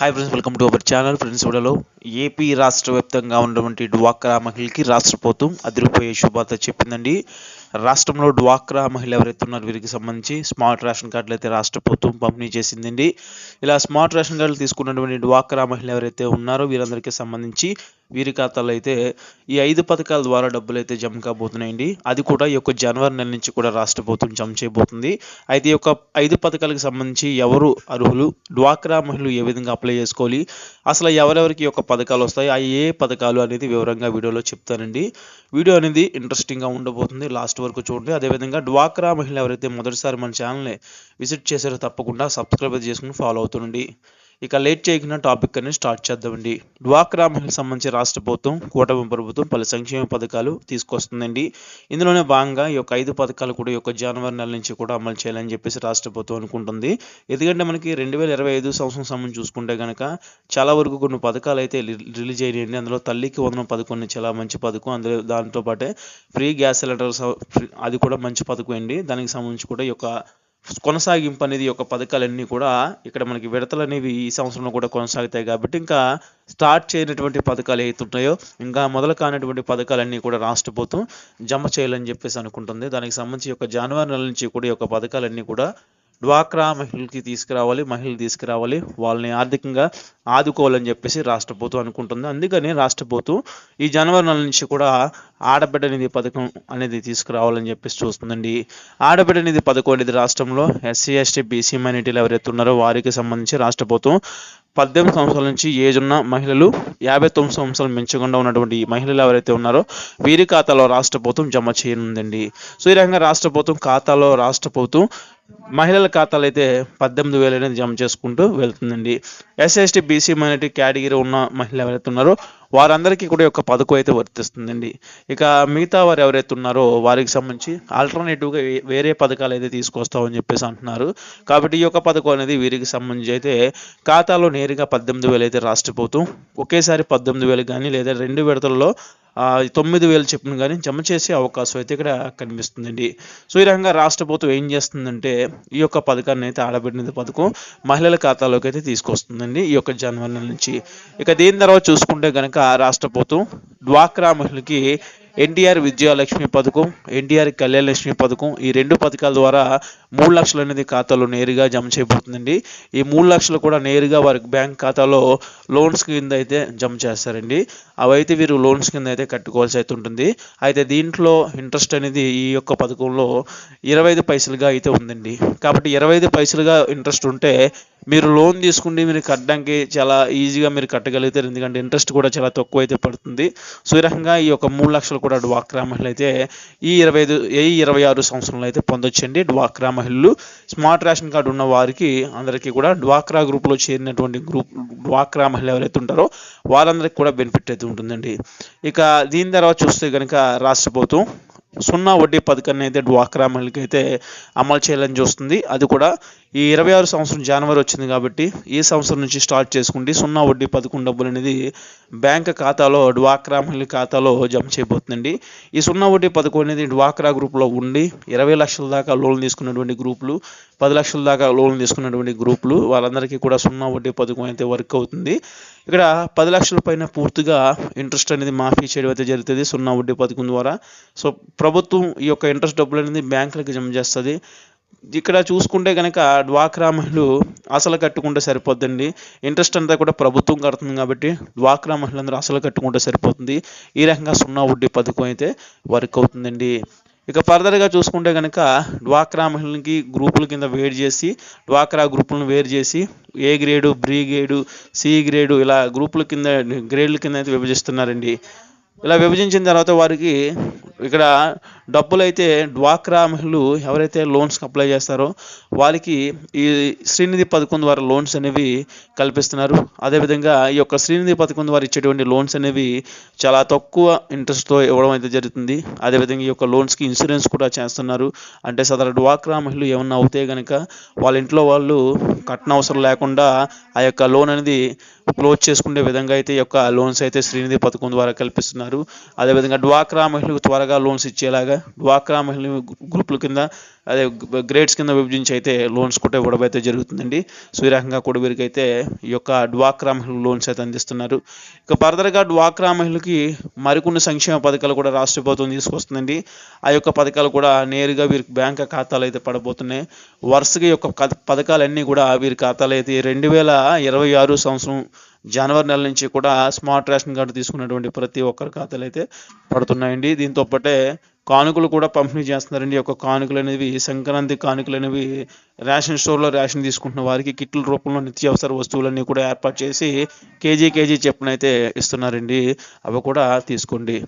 hi friends welcome to our channel. Friends hello AP రాష్ట్ర వ్యాప్తంగా ఉన్నటువంటి డ్వాక్రా మహిళకి రాష్ట్ర ప్రభుత్వం అదిరిపోయే శుభార్త చెప్పిందండి. రాష్ట్రంలో డ్వాక్రా మహిళ ఎవరైతే ఉన్నారు వీరికి సంబంధించి స్మార్ట్ రేషన్ కార్డులు అయితే రాష్ట్ర ప్రభుత్వం పంపిణీ చేసిందండి. ఇలా స్మార్ట్ రేషన్ కార్డులు తీసుకున్నటువంటి డ్వాక్రా మహిళ ఎవరైతే ఉన్నారో వీరందరికీ సంబంధించి వీరి ఖాతాలో అయితే ఈ ఐదు పథకాల ద్వారా డబ్బులు అయితే జమ కాబోతున్నాయండి. అది కూడా ఈ యొక్క జనవరి నెల నుంచి కూడా రాష్ట్ర ప్రభుత్వం జమ చేయబోతుంది. అయితే ఈ యొక్క ఐదు పథకాలకు సంబంధించి ఎవరు అర్హులు? డ్వాక్రా మహిళలు ఏ విధంగా అప్లై చేసుకోవాలి? అసలు ఎవరెవరికి ఈ యొక్క పథకాలు వస్తాయి ఆ ఏ పథకాలు అనేది వివరంగా వీడియోలో చెప్తానండి. వీడియో అనేది ఇంట్రెస్టింగ్గా ఉండబోతుంది. లాస్ట్ వరకు చూడండి. అదేవిధంగా డ్వాక్రా మహిళ ఎవరైతే మొదటిసారి మన ఛానల్ని విజిట్ చేశారో తప్పకుండా సబ్స్క్రైబ్ చేసుకుని ఫాలో అవుతుండండి. ఇక లేట్ చేయకుండా టాపిక్ అనేది స్టార్ట్ చేద్దామండి. డ్వాక్రా మహిళలకు సంబంధించి రాష్ట్ర ప్రభుత్వం కూటమి ప్రభుత్వం పలు సంక్షేమ పథకాలు తీసుకొస్తుందండి. ఇందులోనే భాగంగా ఈ యొక్క ఐదు పథకాలు కూడా ఈ యొక్క జనవరి నెల నుంచి కూడా అమలు చేయాలని చెప్పేసి రాష్ట్ర ప్రభుత్వం అనుకుంటుంది. ఎందుకంటే మనకి రెండు వేల ఇరవై ఐదు సంవత్సరం సంబంధించి చూసుకుంటే కనుక చాలా వరకు కొన్ని పథకాలు అయితే రి- రిలీజ్ అయినాయండి. అందులో తల్లికి వందనం పథకం చాలా మంచి పథకం. అందులో దాంతో పాటే ఫ్రీ గ్యాస్ సిలిండర్ సౌ- అది కూడా మంచి పథకం అండి. దానికి సంబంధించి కూడా ఈ యొక్క కొనసాగింపు అనేది యొక్క పథకాలన్నీ కూడా ఇక్కడ మనకి విడతలు అనేవి ఈ సంవత్సరంలో కూడా కొనసాగుతాయి కాబట్టి ఇంకా స్టార్ట్ చేయనటువంటి పథకాలు ఏవైతే ఉన్నాయో ఇంకా మొదలు కానటువంటి పథకాలన్నీ కూడా రాష్ట్ర ప్రభుత్వం జమ చేయాలని చెప్పేసి అనుకుంటుంది. దానికి సంబంధించి యొక్క జనవరి నెల నుంచి కూడా ఈ యొక్క పథకాలన్నీ కూడా డ్వాక్రా మహిళలకి తీసుకురావాలి మహిళలు తీసుకురావాలి వాళ్ళని ఆర్థికంగా ఆదుకోవాలని చెప్పేసి రాష్ట్ర ప్రభుత్వం అనుకుంటుంది. అందుకని రాష్ట్ర ప్రభుత్వం ఈ జనవరి నెల నుంచి కూడా ఆడబిడ్డ నిధి పథకం అనేది తీసుకురావాలని చెప్పేసి చూస్తుందండి. ఆడబిడ్డ నిధి పథకం అనేది రాష్ట్రంలో ఎస్సీ ఎస్టీ బీసీ మైనార్టీలు ఎవరైతే ఉన్నారో వారికి సంబంధించి రాష్ట్ర ప్రభుత్వం పద్దెనిమిది సంవత్సరాల నుంచి ఏజ్ ఉన్న మహిళలు యాభై తొమ్మిది సంవత్సరాలు మించకుండా ఉన్నటువంటి మహిళలు ఎవరైతే ఉన్నారో వీరి ఖాతాలో రాష్ట్ర ప్రభుత్వం జమ చేయనుందండి. సో ఈ రకంగా రాష్ట్ర ప్రభుత్వం ఖాతాలో రాష్ట్ర ప్రభుత్వం మహిళల ఖాతాలు అయితే పద్దెనిమిది వేలు అనేది జమ చేసుకుంటూ వెళ్తుందండి. ఎస్ఎస్టీ బీసీ మైనార్టీ కేటగిరీ ఉన్న మహిళలు ఎవరైతే ఉన్నారో వారందరికీ కూడా యొక్క పథకం అయితే వర్తిస్తుందండి. ఇక మిగతా వారు ఎవరైతే ఉన్నారో వారికి సంబంధించి ఆల్టర్నేటివ్గా వేరే పథకాలు అయితే తీసుకొస్తామని చెప్పేసి అంటున్నారు. కాబట్టి ఈ యొక్క పథకం అనేది వీరికి సంబంధించి అయితే ఖాతాలో నేరుగా పద్దెనిమిది వేలు అయితే రాష్ట్ర ప్రభుత్వం ఒకేసారి పద్దెనిమిది వేలు కానీ లేదా రెండు విడతల్లో తొమ్మిది వేలు చెప్పిన కానీ జమ చేసే అవకాశం అయితే ఇక్కడ కనిపిస్తుందండి. సో ఈ రకంగా రాష్ట్ర ప్రభుత్వం ఏం చేస్తుందంటే ఈ యొక్క పథకాన్ని అయితే ఆడబిడ్డ పథకం మహిళల ఖాతాలోకి అయితే తీసుకొస్తుందండి ఈ యొక్క జనవరి నుంచి. ఇక దీని తర్వాత చూసుకుంటే కనుక రాష్ట్ర ప్రభుత్వం డ్వాక్రా మహిళకి ఎన్టీఆర్ విద్యాలక్ష్మి పథకం ఎన్టీఆర్ కళ్యాణ లక్ష్మి పథకం ఈ రెండు పథకాల ద్వారా మూడు లక్షలు అనేది ఖాతాలో నేరుగా జమ చేయబోతుందండి ఈ మూడు లక్షలు కూడా నేరుగా వారి బ్యాంక్ ఖాతాలో లోన్స్ కింద అయితే జమ చేస్తారండి. అవైతే వీరు లోన్స్ కింద అయితే కట్టుకోవాల్సి అయితే ఉంటుంది. అయితే దీంట్లో ఇంట్రెస్ట్ అనేది ఈ యొక్క పథకంలో ఇరవై ఐదు పైసలుగా అయితే ఉందండి. కాబట్టి ఇరవై ఐదు పైసలుగా ఇంట్రెస్ట్ ఉంటే మీరు లోన్ తీసుకుంటే మీరు కట్టడానికి చాలా ఈజీగా మీరు కట్టగలుగుతారు. ఎందుకంటే ఇంట్రెస్ట్ కూడా చాలా తక్కువ అయితే పడుతుంది. సో ఈ రకంగా ఈ యొక్క మూడు లక్షలు కూడా డ్వాక్రా మహిళలు అయితే ఈ ఇరవై ఐదు ఈ ఇరవై ఆరు సంవత్సరంలో అయితే పొందొచ్చండి డ్వాక్రా మహిళలు. స్మార్ట్ రేషన్ కార్డు ఉన్న వారికి అందరికీ కూడా డ్వాక్రా గ్రూప్లో చేరినటువంటి గ్రూప్ డ్వాక్రా మహిళ ఎవరైతే ఉంటారో వారందరికీ కూడా బెనిఫిట్ అయితే ఉంటుందండి. ఇక దీని తర్వాత చూస్తే కనుక రాష్ట్ర ప్రభుత్వం సున్నా వడ్డీ పథకాన్ని అయితే డ్వాక్రా మహిళకి అయితే అమలు చేయాలని చూస్తుంది. అది కూడా ఈ ఇరవై ఆరు సంవత్సరం జనవరి వచ్చింది కాబట్టి ఈ సంవత్సరం నుంచి స్టార్ట్ చేసుకుంటే సున్నా వడ్డీ పథకం డబ్బులు అనేది బ్యాంక్ ఖాతాలో డ్వాక్రా మహిళ ఖాతాలో జమ చేయబోతుందండి. ఈ సున్నా వడ్డీ పథకం అనేది డ్వాక్రా గ్రూప్లో ఉండి ఇరవై లక్షల దాకా లోన్ తీసుకున్నటువంటి గ్రూపులు పది లక్షల దాకా లోన్ తీసుకున్నటువంటి గ్రూపులు వాళ్ళందరికీ కూడా సున్నా వడ్డీ పథకం అయితే వర్క్ అవుతుంది. ఇక్కడ పది లక్షల పైన పూర్తిగా ఇంట్రెస్ట్ అనేది మాఫీ చేయడం అయితే జరుగుతుంది సున్నా వడ్డీ పథకం ద్వారా. సో ప్రభుత్వం ఈ యొక్క ఇంట్రెస్ట్ డబ్బులు అనేది బ్యాంకులకు జమ చేస్తుంది. ఇక్కడ చూసుకుంటే కనుక డ్వాక్రా మహిళలు అసలు కట్టుకుంటే సరిపోద్దండి. ఇంట్రెస్ట్ అంతా కూడా ప్రభుత్వం కడుతుంది కాబట్టి డ్వాక్రా మహిళలందరూ అసలు కట్టుకుంటే సరిపోతుంది. ఈ రకంగా సున్నా వడ్డీ పథకం అయితే వర్క్ అవుతుందండి. ఇక ఫర్దర్గా చూసుకుంటే కనుక డ్వాక్రా మహిళలకి గ్రూపుల కింద వేరు చేసి డ్వాక్రా గ్రూపులను వేరు చేసి A grade B grade C grade ఇలా గ్రూపుల కింద గ్రేడ్ల కింద అయితే విభజిస్తున్నారండి. ఇలా విభజించిన తర్వాత వారికి ఇక్కడ డబ్బులు అయితే డ్వాక్రా మహిళలు ఎవరైతే లోన్స్కి అప్లై చేస్తారో వారికి ఈ శ్రీనిధి పథకం ద్వారా లోన్స్ అనేవి కల్పిస్తున్నారు. అదేవిధంగా ఈ యొక్క శ్రీనిధి పథకం ద్వారా ఇచ్చేటువంటి లోన్స్ అనేవి చాలా తక్కువ ఇంట్రెస్ట్తో ఇవ్వడం అయితే జరుగుతుంది. అదేవిధంగా ఈ యొక్క లోన్స్కి ఇన్సూరెన్స్ కూడా చేస్తున్నారు. అంటే సదర డ్వాక్రా మహిళలు ఏమన్నా అవుతే కనుక వాళ్ళ ఇంట్లో వాళ్ళు కట్టనవసరం లేకుండా ఆ యొక్క లోన్ అనేది క్లోజ్ చేసుకునే విధంగా అయితే ఈ యొక్క లోన్స్ అయితే శ్రీనిధి పథకం ద్వారా కల్పిస్తున్నారు. అదేవిధంగా డ్వాక్రా మహిళలకు త్వరగా లోన్స్ ఇచ్చేలాగా డ్వాక్రా మహిళ గ్రూపుల కింద అదే గ్రేడ్స్ కింద విభజించి అయితే లోన్స్ కూడా ఇవ్వడం అయితే జరుగుతుందండి. సో ఈ రకంగా కూడా వీరికైతే ఈ యొక్క డ్వాక్రా మహిళలు లోన్స్ అయితే అందిస్తున్నారు. ఇక ఫర్దర్గా డ్వాక్రా మహిళలకి మరికొన్ని సంక్షేమ పథకాలు కూడా రాష్ట్ర ప్రభుత్వం తీసుకొస్తుందండి. ఆ యొక్క పథకాలు కూడా నేరుగా వీరికి బ్యాంక్ ఖాతాలు అయితే పడబోతున్నాయి. వరుసగా యొక్క పథకాలన్నీ కూడా వీరి ఖాతాలు అయితే రెండు వేల ఇరవై ఆరు సంవత్సరం జనవరి నెల నుంచి కూడా స్మార్ట్ రేషన్ కార్డు తీసుకున్నటువంటి ప్రతి ఒక్కరి ఖాతాలు అయితే పడుతున్నాయండి. దీంతో పాటే కానుకలు కూడా పంపిణీ చేస్తున్నారండి. యొక్క కానుకలు అనేవి సంక్రాంతి కానుకలు అనేవి రేషన్ స్టోర్లో రేషన్ తీసుకుంటున్న వారికి కిట్ల రూపంలో నిత్యావసర వస్తువులన్నీ కూడా ఏర్పాటు చేసి కేజీ కేజీ చెప్పునైతే ఇస్తున్నారండి. అవి కూడా తీసుకోండి.